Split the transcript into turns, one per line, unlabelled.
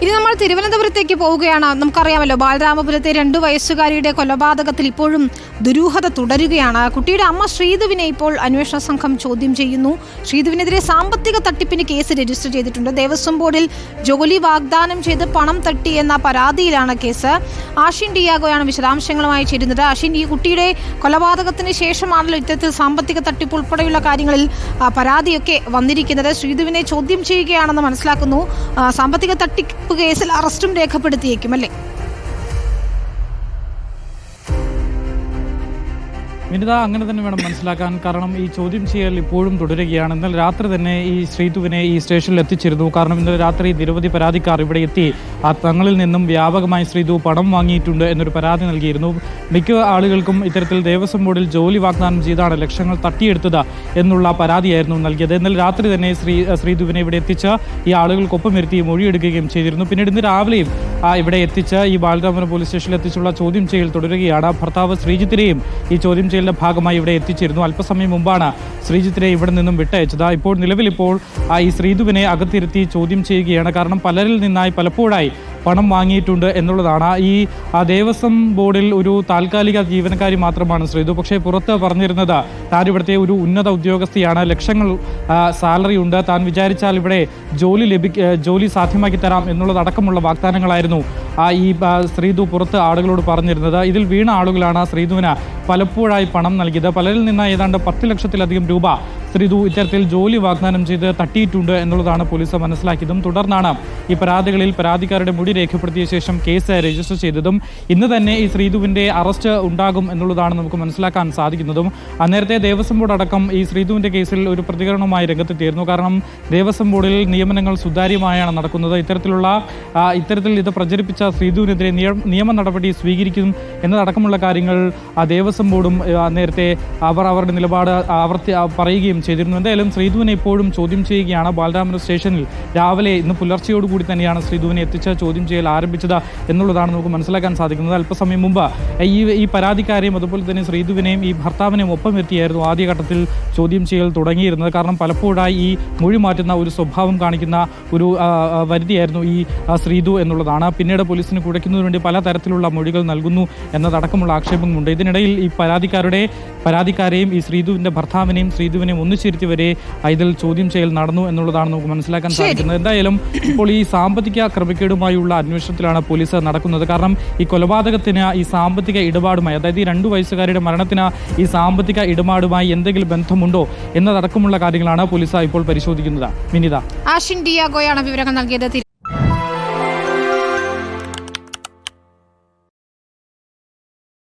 ഇനി നമ്മൾ തിരുവനന്തപുരത്തേക്ക് പോവുകയാണ്. നമുക്കറിയാമല്ലോ ബാലരാമപുരത്തെ രണ്ടു വയസ്സുകാരിയുടെ കൊലപാതകത്തിൽ ഇപ്പോഴും ദുരൂഹത തുടരുകയാണ്. കുട്ടിയുടെ അമ്മ ശ്രീധുവിനെ ഇപ്പോൾ അന്വേഷണ സംഘം ചോദ്യം ചെയ്യുന്നു. ശ്രീധുവിനെതിരെ സാമ്പത്തിക തട്ടിപ്പിന് കേസ് രജിസ്റ്റർ ചെയ്തിട്ടുണ്ട്. ദേവസ്വം ബോർഡിൽ ജോലി വാഗ്ദാനം ചെയ്ത് പണം തട്ടി എന്ന പരാതിയിലാണ് കേസ്. ആഷിൻ ഡിയാഗോയാണ് വിശദാംശങ്ങളുമായി ചേരുന്നത്. ആഷിൻ ഈ കുട്ടിയുടെ കൊലപാതകത്തിന് ശേഷമാണല്ലോ ഇത്തരത്തിൽ സാമ്പത്തിക തട്ടിപ്പ് ഉൾപ്പെടെയുള്ള കാര്യങ്ങളിൽ പരാതിയൊക്കെ വന്നിരിക്കുന്നത്. ശ്രീധുവിനെ ചോദ്യം ചെയ്യുകയാണെന്ന് മനസ്സിലാക്കുന്നു. സാമ്പത്തിക സാമ്പത്തിക തട്ടിപ്പ് കേസിൽ അറസ്റ്റും രേഖപ്പെടുത്തിയേക്കും അല്ലേ
വിനിത അങ്ങനെ തന്നെ വേണം മനസ്സിലാക്കാൻ. കാരണം ഈ ചോദ്യം ചെയ്യൽ ഇപ്പോഴും തുടരുകയാണ്. എന്നാൽ രാത്രി തന്നെ ഈ ശ്രീതുവിനെ ഈ സ്റ്റേഷനിൽ എത്തിച്ചിരുന്നു. കാരണം ഇന്നലെ രാത്രി നിരവധി പരാതിക്കാർ ഇവിടെ എത്തി. ആ തങ്ങളിൽ നിന്നും വ്യാപകമായി ശ്രീതു പണം വാങ്ങിയിട്ടുണ്ട് എന്നൊരു പരാതി നൽകിയിരുന്നു. മിക്ക ആളുകൾക്കും ഇത്തരത്തിൽ ദേവസ്വം ബോർഡിൽ ജോലി വാഗ്ദാനം ചെയ്താണ് ലക്ഷങ്ങൾ തട്ടിയെടുത്തത് എന്നുള്ള പരാതിയായിരുന്നു നൽകിയത്. എന്നാൽ രാത്രി തന്നെ ശ്രീ ശ്രീതുവിനെ ഇവിടെ എത്തിച്ച ഈ ആളുകൾക്കൊപ്പം ഇരുത്തി മൊഴിയെടുക്കുകയും ചെയ്തിരുന്നു. പിന്നീട് ഇന്ന് രാവിലെയും ഇവിടെ എത്തിച്ച് ഈ ബാലരാമപുരം പോലീസ് സ്റ്റേഷനിൽ എത്തിച്ചുള്ള ചോദ്യം ചെയ്യൽ തുടരുകയാണ്. ഭർത്താവ് ശ്രീജിത്തിനെയും ഈ ചോദ്യം ചെയ്യലിന്റെ ഭാഗമായി ഇവിടെ എത്തിച്ചിരുന്നു. അല്പസമയം മുമ്പാണ് ശ്രീജിത്തിനെ ഇവിടെ നിന്നും വിട്ടയച്ചത്. ഇപ്പോൾ നിലവിലിപ്പോൾ ഈ ശ്രീധുവിനെ അകത്തിരുത്തി ചോദ്യം ചെയ്യുകയാണ്. കാരണം പലരിൽ നിന്നായി പലപ്പോഴായി പണം വാങ്ങിയിട്ടുണ്ട് എന്നുള്ളതാണ്. ഈ ദേവസ്വം ബോർഡിൽ ഒരു താൽക്കാലിക ജീവനക്കാരി മാത്രമാണ് ശ്രീതു പക്ഷേ പുറത്ത് പറഞ്ഞിരുന്നത് താൻ ഇവിടുത്തെ ഒരു ഉന്നത ഉദ്യോഗസ്ഥയാണ്. ലക്ഷങ്ങൾ സാലറി ഉണ്ട്. താൻ വിചാരിച്ചാൽ ഇവിടെ ജോലി ലഭി ജോലി സാധ്യമാക്കി തരാം എന്നുള്ളതടക്കമുള്ള വാഗ്ദാനങ്ങളായിരുന്നു ആ ഈ ശ്രീതു പുറത്ത് ആളുകളോട് പറഞ്ഞിരുന്നത്. ഇതിൽ വീണ ആളുകളാണ് ശ്രീതുവിന് പലപ്പോഴായി പണം നൽകിയത്. പലരിൽ നിന്ന് ഏതാണ്ട് പത്ത് ലക്ഷത്തിലധികം രൂപ ശ്രീധു ഇത്തരത്തിൽ ജോലി വാഗ്ദാനം ചെയ്ത് തട്ടിയിട്ടുണ്ട് എന്നുള്ളതാണ് പോലീസ് മനസ്സിലാക്കിയതും തുടർന്നാണ് ഈ പരാതികളിൽ പരാതിക്കാരുടെ മുടി രേഖപ്പെടുത്തിയ ശേഷം കേസ് രജിസ്റ്റർ ചെയ്തതും ഇന്ന് തന്നെ ഈ ശ്രീധുവിന്റെ അറസ്റ്റ് ഉണ്ടാകും എന്നുള്ളതാണ് നമുക്ക് മനസ്സിലാക്കാൻ സാധിക്കുന്നതും. അന്നേരത്തെ ദേവസ്വം ബോർഡ് അടക്കം ഈ ശ്രീധുവിന്റെ കേസിൽ ഒരു പ്രതികരണവുമായി രംഗത്തെത്തിയിരുന്നു. കാരണം ദേവസ്വം ബോർഡിൽ നിയമനങ്ങൾ സുതാര്യമായാണ് നടക്കുന്നത്. ഇത്തരത്തിലുള്ള ഇത്തരത്തിൽ ഇത് പ്രചരിപ്പിച്ച ശ്രീതുവിനെതിരെ നിയ- നിയമ നടപടി സ്വീകരിക്കും എന്നതടക്കമുള്ള കാര്യങ്ങൾ ദേവസ്വം ബോർഡും നേരത്തെ അവർ അവരുടെ നിലപാട് ആവർത്തി പറയുകയും ചെയ്തിരുന്നു. എന്തായാലും ശ്രീധുവിനെ ഇപ്പോഴും ചോദ്യം ചെയ്യുകയാണ്. ബാലരാമപുരം സ്റ്റേഷനിൽ രാവിലെ ഇന്ന് പുലർച്ചയോടുകൂടി തന്നെയാണ് ശ്രീധുവിനെ എത്തിച്ച് ചോദ്യം ചെയ്യൽ ആരംഭിച്ചത് എന്നുള്ളതാണ് നമുക്ക് മനസ്സിലാക്കാൻ സാധിക്കുന്നത്. അല്പസമയം മുമ്പ് ഈ ഈ പരാതിക്കാരെയും അതുപോലെ തന്നെ ശ്രീധുവിനെയും ഈ ഭർത്താവിനെയും ഒപ്പം എത്തിയായിരുന്നു ആദ്യഘട്ടത്തിൽ ചോദ്യം ചെയ്യൽ തുടങ്ങിയിരുന്നത്. കാരണം പലപ്പോഴായി ഈ മൊഴി മാറ്റുന്ന ഒരു സ്വഭാവം കാണിക്കുന്ന ഒരു വരുതിയായിരുന്നു ഈ ശ്രീധു എന്നുള്ളതാണ്. പിന്നീട് പോലീസിന് കുഴയ്ക്കുന്നതിന് വേണ്ടി പല തരത്തിലുള്ള മൊഴികൾ നൽകുന്നു എന്നതടക്കമുള്ള ആക്ഷേപങ്ങളുണ്ട്. ഇതിനിടയിൽ ഈ പരാതിക്കാരുടെ പരാതിക്കാരെയും ഈ ശ്രീധുവിന്റെ ഭർത്താവിനെയും ശ്രീധുവിനെയും ഒന്നിച്ചിരുത്തി വരെ ആ, ഇതിൽ ചോദ്യം ചെയ്യൽ നടന്നു എന്നുള്ളതാണ് നമുക്ക് മനസ്സിലാക്കാൻ സാധിക്കുന്നത്. എന്തായാലും ഇപ്പോൾ ഈ സാമ്പത്തിക ക്രമക്കേടുമായുള്ള അന്വേഷണത്തിലാണ് പോലീസ് നടക്കുന്നത്. കാരണം ഈ കൊലപാതകത്തിന് ഈ സാമ്പത്തിക ഇടപാടുമായി അതായത് ഈ രണ്ടു വയസ്സുകാരുടെ മരണത്തിന് ഈ സാമ്പത്തിക ഇടപാടുമായി എന്തെങ്കിലും ബന്ധമുണ്ടോ എന്നതടക്കമുള്ള കാര്യങ്ങളാണ് പോലീസ് ഇപ്പോൾ പരിശോധിക്കുന്നത്. വിനിത.
ആഷിൻ ഡിയാഗോയാണ് വിവരങ്ങൾ നൽകിയത്.